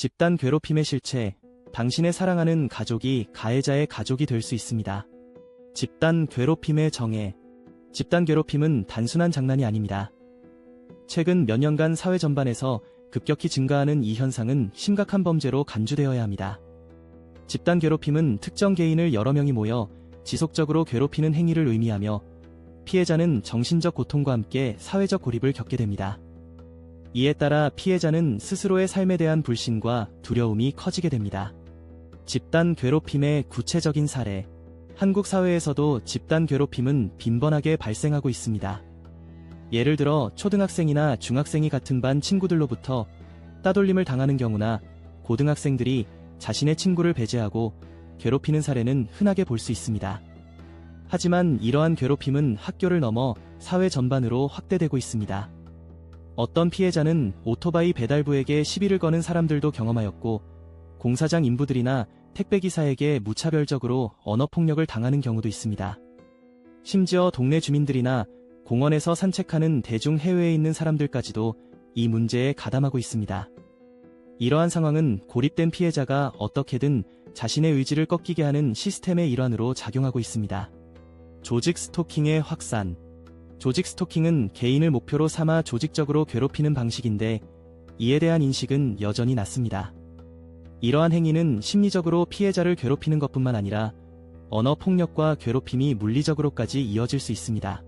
집단 괴롭힘의 실체, 당신의 사랑하는 가족이 가해자의 가족이 될 수 있습니다. 집단 괴롭힘의 정의. 집단 괴롭힘은 단순한 장난이 아닙니다. 최근 몇 년간 사회 전반에서 급격히 증가하는 이 현상은 심각한 범죄로 간주되어야 합니다. 집단 괴롭힘은 특정 개인을 여러 명이 모여 지속적으로 괴롭히는 행위를 의미하며 피해자는 정신적 고통과 함께 사회적 고립을 겪게 됩니다. 이에 따라 피해자는 스스로의 삶에 대한 불신과 두려움이 커지게 됩니다. 집단 괴롭힘의 구체적인 사례. 한국 사회에서도 집단 괴롭힘은 빈번하게 발생하고 있습니다. 예를 들어 초등학생이나 중학생이 같은 반 친구들로부터 따돌림을 당하는 경우나 고등학생들이 자신의 친구를 배제하고 괴롭히는 사례는 흔하게 볼 수 있습니다. 하지만 이러한 괴롭힘은 학교를 넘어 사회 전반으로 확대되고 있습니다. 어떤 피해자는 오토바이 배달부에게 시비를 거는 사람들도 경험하였고, 공사장 인부들이나 택배기사에게 무차별적으로 언어폭력을 당하는 경우도 있습니다. 심지어 동네 주민들이나 공원에서 산책하는 대중 해외에 있는 사람들까지도 이 문제에 가담하고 있습니다. 이러한 상황은 고립된 피해자가 어떻게든 자신의 의지를 꺾이게 하는 시스템의 일환으로 작용하고 있습니다. 조직 스토킹의 확산. 조직 스토킹은 개인을 목표로 삼아 조직적으로 괴롭히는 방식인데 이에 대한 인식은 여전히 낮습니다. 이러한 행위는 심리적으로 피해자를 괴롭히는 것뿐만 아니라 언어 폭력과 괴롭힘이 물리적으로까지 이어질 수 있습니다.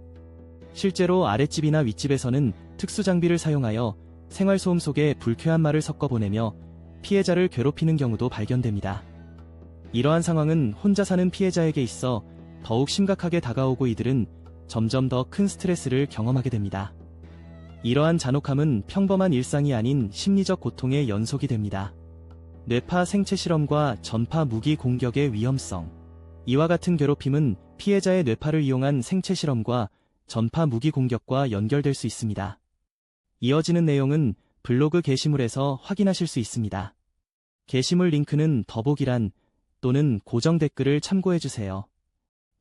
실제로 아랫집이나 윗집에서는 특수 장비를 사용하여 생활소음 속에 불쾌한 말을 섞어 보내며 피해자를 괴롭히는 경우도 발견됩니다. 이러한 상황은 혼자 사는 피해자에게 있어 더욱 심각하게 다가오고 이들은 점점 더 큰 스트레스를 경험하게 됩니다. 이러한 잔혹함은 평범한 일상이 아닌 심리적 고통의 연속이 됩니다. 뇌파 생체 실험과 전파 무기 공격의 위험성. 이와 같은 괴롭힘은 피해자의 뇌파를 이용한 생체 실험과 전파 무기 공격과 연결될 수 있습니다. 이어지는 내용은 블로그 게시물에서 확인하실 수 있습니다. 게시물 링크는 더보기란 또는 고정 댓글을 참고해주세요.